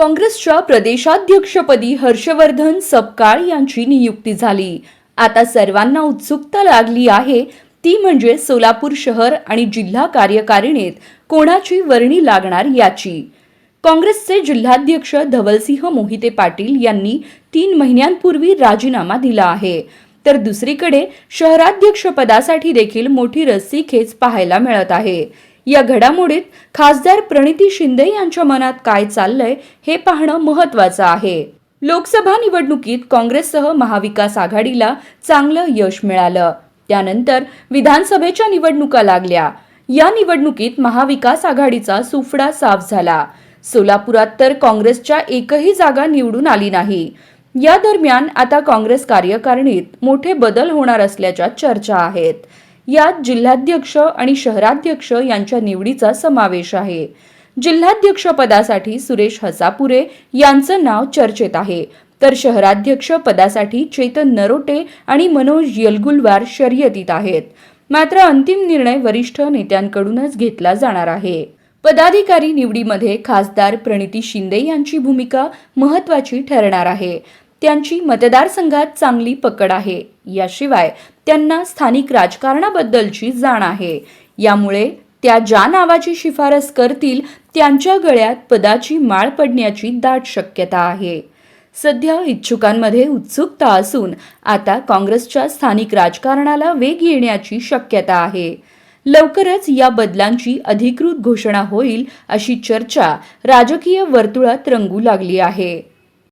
काँग्रेसच्या प्रदेशाध्यक्षपदी हर्षवर्धन सपकाळ यांची नियुक्ती झाली. आता सर्वांना उत्सुकता लागली आहे. ती म्हणजे सोलापूर शहर आणि जिल्हा कार्यकारिणीत कोणाची वर्णी लागणार याची. काँग्रेसचे जिल्हाध्यक्ष धवलसिंह मोहिते पाटील यांनी तीन महिन्यांपूर्वी राजीनामा दिला आहे. तर दुसरीकडे शहराध्यक्षपदासाठी देखील मोठी रस्सीखेच पाहायला मिळत आहे. या घडामोडीत खासदार प्रणिती शिंदे यांच्या मनात काय चाललंय हे पाहणं महत्वाचं आहे. लोकसभा निवडणुकीत काँग्रेससह महाविकास आघाडीला चांगलं यश मिळालं. त्यानंतर विधानसभेच्या निवडणुका लागल्या. या निवडणुकीत महाविकास आघाडीचा सुफडा साफ झाला. सोलापुरात तर काँग्रेसच्या एकही जागा निवडून आली नाही. या दरम्यान आता काँग्रेस कार्यकारिणीत मोठे बदल होणार असल्याच्या चर्चा आहेत. यात जिल्हाध्यक्ष आणि शहराध्यक्ष यांच्या निवडीचा समावेश आहे. जिल्हाध्यक्ष पदासाठी सुरेश हसापुरे यांचं नाव चर्चेत आहे. तर शहराध्यक्ष पदासाठी चेतन नरोटे आणि मनोज यलगुलवार शर्यतीत आहेत. मात्र अंतिम निर्णय वरिष्ठ नेत्यांकडूनच घेतला जाणार आहे. पदाधिकारी निवडीमध्ये खासदार प्रणिती शिंदे यांची भूमिका महत्वाची ठरणार आहे. त्यांची मतदारसंघात चांगली पकड आहे. याशिवाय त्यांना स्थानिक राजकारणाबद्दलची जाण आहे. यामुळे त्या ज्या नावाची शिफारस करतील त्यांच्या गळ्यात पदाची माळ पडण्याची दाट शक्यता आहे. सध्या इच्छुकांमध्ये उत्सुकता असून आता काँग्रेसच्या स्थानिक राजकारणाला वेग येण्याची शक्यता आहे. लवकरच या बदलांची अधिकृत घोषणा होईल अशी चर्चा राजकीय वर्तुळात रंगू लागली आहे.